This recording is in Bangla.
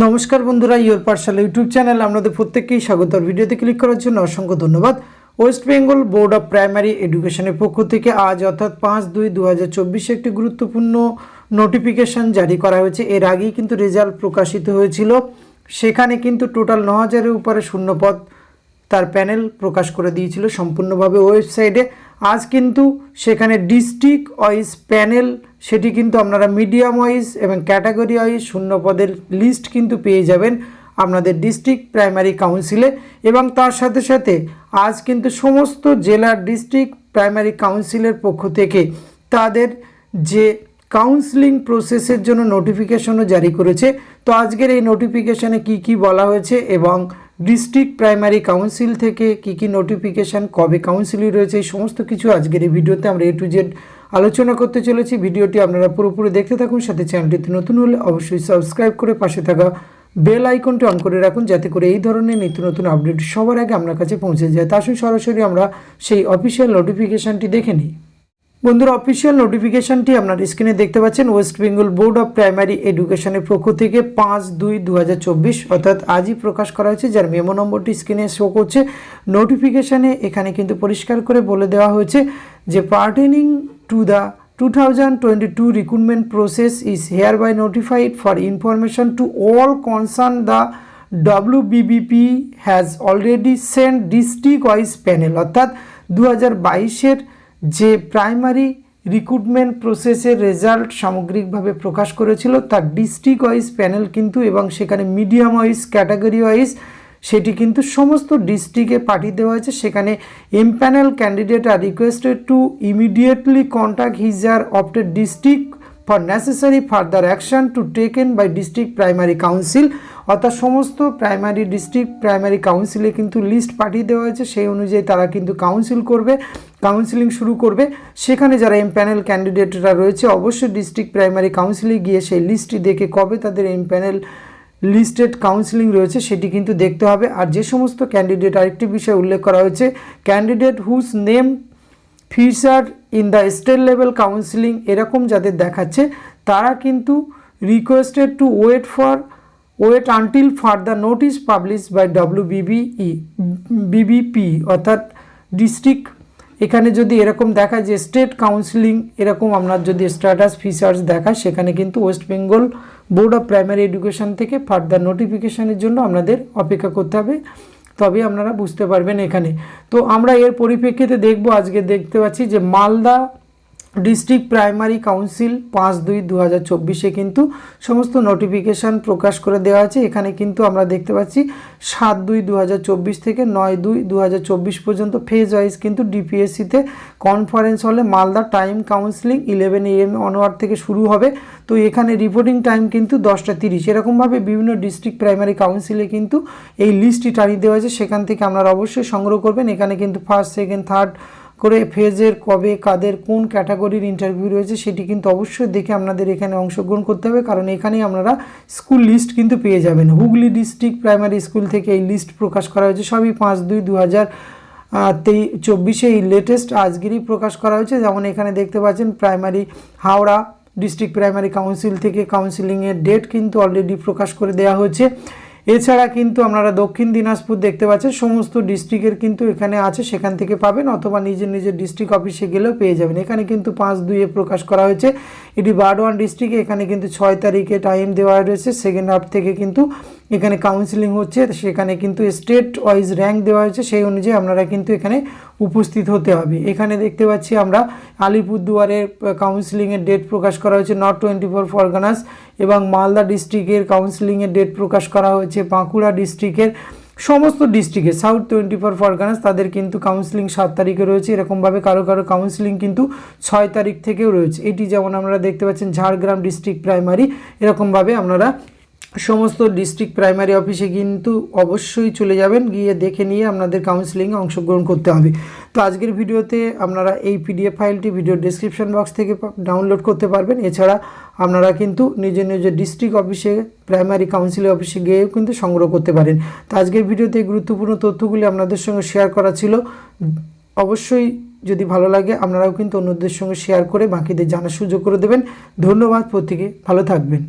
নমস্কার বন্ধুরা ইয়োর পাঠশালা ইউটিউব চ্যানেল আপনাদের প্রত্যেককেই স্বাগত। ভিডিওতে ক্লিক করার জন্য অসংখ্য ধন্যবাদ। West Bengal board of primary এডুকেশনের পক্ষ থেকে আজ অর্থাৎ পাঁচ দুই দু একটি গুরুত্বপূর্ণ নোটিফিকেশন জারি করা হয়েছে। এর আগেই কিন্তু রেজাল্ট প্রকাশিত হয়েছিল। সেখানে কিন্তু টোটাল ন হাজারের উপরে শূন্যপদ তার প্যানেল প্রকাশ করে দিয়েছিল সম্পূর্ণভাবে ওয়েবসাইটে। আজ কিন্তু সেখানে ডিস্ট্রিক্ট ওয়াইজ প্যানেল সেটি কিন্তু আপনারা মিডিয়াম ওয়াইজ এবং ক্যাটাগরি ওয়াইজ শূন্য পদের লিস্ট কিন্তু পেয়ে যাবেন আপনাদের ডিস্ট্রিক্ট প্রাইমারি কাউন্সিলে এবং তার সাথে সাথে আজ কিন্তু সমস্ত জেলার ডিস্ট্রিক্ট প্রাইমারি কাউন্সিলের পক্ষ থেকে তাদের যে কাউন্সিলিং প্রসেসের জন্য নোটিফিকেশনও জারি করেছে। তো আজকের এই নোটিফিকেশনে কি কি বলা হয়েছে এবং ডিস্ট্রিক্ট প্রাইমারি কাউন্সিল থেকে কি কি নোটিফিকেশান কবে কাউন্সিলই রয়েছে, এই সমস্ত কিছু আজকের এই ভিডিওতে আমরা এ টু জেড আলোচনা করতে চলেছি। ভিডিওটি আপনারা পুরোপুরি দেখতে থাকুন। সাথে চ্যানেলটিতে নতুন হলে অবশ্যই সাবস্ক্রাইব করে পাশে থাকা বেল আইকনটি অন করে রাখুন, যাতে করে এই ধরনের নিত্য নতুন আপডেট সবার আগে আপনার কাছে পৌঁছে যায়। তা সরাসরি আমরা সেই অফিসিয়াল নোটিফিকেশানটি দেখে নিই। বন্ধুরা অফিসিয়াল নোটিফিকেশনটি আপনার স্ক্রিনে দেখতে পাচ্ছেন। West Bengal board of primary এডুকেশনের পক্ষ থেকে পাঁচ দুই দু হাজার অর্থাৎ আজই প্রকাশ করা হয়েছে, যার মেমো নম্বরটি স্ক্রিনে শো করছে। নোটিফিকেশানে এখানে কিন্তু পরিষ্কার করে বলে দেওয়া হয়েছে যে pertaining to the 2022 recruitment process is hereby notified for information to all concerned the WBBP has already sent district wise panel অর্থাৎ দু হাজার যে প্রাইমারি রিক্রুটমেন্ট প্রসেসের রেজাল্ট সামগ্রিকভাবে প্রকাশ করেছিল তার ডিস্ট্রিক্ট ওয়াইজ প্যানেল কিন্তু এবং সেখানে মিডিয়াম ওয়াইজ ক্যাটাগরি ওয়াইজ সেটি কিন্তু সমস্ত ডিস্ট্রিক্টে পাঠিয়ে দেওয়া হয়েছে। সেখানে empanel candidate are requested to immediately contact his her opted district for necessary further action to taken by district primary council অর্থাৎ সমস্ত প্রাইমারি ডিস্ট্রিক্ট প্রাইমারি কাউন্সিলে কিন্তু লিস্ট পাঠিয়ে দেওয়া হয়েছে। সেই অনুযায়ী তারা কিন্তু কাউন্সিল করবে কাউন্সিলিং শুরু করবে। সেখানে যারা এম প্যানেল ক্যান্ডিডেটরা রয়েছে, অবশ্যই ডিস্ট্রিক্ট প্রাইমারি কাউন্সিলে গিয়ে সেই লিস্টটি দেখে কবে তাদের এম প্যানেল লিস্টেড কাউন্সিলিং রয়েছে, সেটি কিন্তু দেখতে হবে। আর যে সমস্ত ক্যান্ডিডেট আরেকটি বিষয় উল্লেখ করা হয়েছে candidate whose name feature in the state level counselling এরকম যাদের দেখাচ্ছে, তারা কিন্তু requested to wait for wait until further notice publish by W BBE BBP অর্থাৎ ডিস্ট্রিক্ট এখানে যদি এরকম দেখা যে স্টেট কাউন্সিলিং এরকম আপনার যদি স্ট্যাটাস ফিচার্স দেখা, সেখানে কিন্তু West Bengal board of primary education থেকে ফার্দার নোটিফিকেশানের জন্য আপনাদের অপেক্ষা করতে হবে। তবে আপনারা বুঝতে পারবেন এখানে। তো আমরা এর পরিপ্রেক্ষিতে দেখব, আজকে দেখতে পাচ্ছি যে মালদা ডিস্ট্রিক্ট প্রাইমারি কাউন্সিল পাঁচ দুই দু হাজার চব্বিশে কিন্তু সমস্ত নোটিফিকেশান প্রকাশ করে দেওয়া আছে। এখানে কিন্তু আমরা দেখতে পাচ্ছি সাত দুই দু চব্বিশ থেকে নয় দুই দু চব্বিশ পর্যন্ত ফেজ ওয়াইজ কিন্তু ডিপিএসসিতে কনফারেন্স হলে Malda time counselling eleven A M onwards থেকে শুরু হবে। তো এখানে রিপোর্টিং টাইম কিন্তু দশটা তিরিশ। এরকমভাবে বিভিন্ন ডিস্ট্রিক্ট প্রাইমারি কাউন্সিলে কিন্তু এই লিস্টটি টানিয়ে দেওয়া হয়েছে। সেখান থেকে আপনারা অবশ্যই সংগ্রহ করবেন। এখানে কিন্তু ফার্স্ট সেকেন্ড থার্ড করে ফেজের কবে, কাদের, কোন ক্যাটাগরির ইন্টারভিউ রয়েছে সেটি কিন্তু অবশ্যই দেখে আপনাদের এখানে অংশগ্রহণ করতে হবে। কারণ এখানেই আপনারা স্কুল লিস্ট কিন্তু পেয়ে যাবেন। হুগলি ডিস্ট্রিক্ট প্রাইমারি স্কুল থেকে এই লিস্ট প্রকাশ করা হয়েছে। সবই পাঁচ দুই দু হাজার তেই, চব্বিশে এই লেটেস্ট আজকেরই প্রকাশ করা হয়েছে। যেমন এখানে দেখতে পাচ্ছেন primary Howrah district primary council থেকে কাউন্সিলিংয়ের ডেট কিন্তু অলরেডি প্রকাশ করে দেওয়া হয়েছে। এছাড়া কিন্তু আপনারা দক্ষিণ দিনাজপুর দেখতে পাচ্ছেন, সমস্ত ডিস্ট্রিক্টের কিন্তু এখানে আছে, সেখান থেকে পাবেন অথবা নিজের নিজের ডিস্ট্রিক্ট অফিসে গেলেও পেয়ে যাবেন। এখানে কিন্তু পাঁচ দুইয়ে প্রকাশ করা হয়েছে। এটি বারোয়ান ডিস্ট্রিক্টে এখানে কিন্তু ছয় তারিখে টাইম দেওয়া রয়েছে সেকেন্ড হাফ থেকে কিন্তু এখানে কাউন্সিলিং হচ্ছে সেখানে কিন্তু স্টেট ওয়াইজ র্যাঙ্ক দেওয়া হয়েছে, সেই অনুযায়ী আপনারা কিন্তু এখানে উপস্থিত হতে হবে। এখানে দেখতে পাচ্ছি আমরা আলিপুরদুয়ারের কাউন্সিলিংয়ের ডেট প্রকাশ করা হয়েছে নট টোয়েন্টি ফোর ফরগানাস এবং মালদা ডিস্ট্রিক্টের কাউন্সিলিংয়ের ডেট প্রকাশ করা হয়েছে, বাঁকুড়া ডিস্ট্রিক্টের সমস্ত ডিস্ট্রিক্টে সাউথ টোয়েন্টি ফোর ফরগানাস তাদের কিন্তু কাউন্সিলিং সাত তারিখে রয়েছে, এরকমভাবে কারও কারও কাউন্সিলিং কিন্তু ছয় তারিখ থেকেও রয়েছে। এটি যেমন আমরা দেখতে পাচ্ছেন ঝাড়গ্রাম ডিস্ট্রিক্ট প্রাইমারি এরকমভাবে আপনারা সমস্ত ডিস্ট্রিক্ট প্রাইমারি অফিসে কিন্তু অবশ্যই চলে যাবেন, গিয়ে দেখে নিয়ে আপনাদের কাউন্সিলিংয়ে অংশগ্রহণ করতে হবে। তো আজকের ভিডিওতে আপনারা এই পিডিএফ ফাইলটি ভিডিও ডিসক্রিপশন বক্স থেকে ডাউনলোড করতে পারবেন। এছাড়া আপনারা কিন্তু নিজের নিজের ডিস্ট্রিক্ট অফিসে প্রাইমারি কাউন্সিল অফিসে গিয়েও কিন্তু সংগ্রহ করতে পারেন। তো আজকের ভিডিওতে গুরুত্বপূর্ণ তথ্যগুলি আপনাদের সঙ্গে শেয়ার করা ছিল। অবশ্যই যদি ভালো লাগে, আপনারাও কিন্তু অন্যদের সঙ্গে শেয়ার করে বাকিদের জানার সুযোগ করে দেবেন। ধন্যবাদ, প্রত্যেকে ভালো থাকবেন।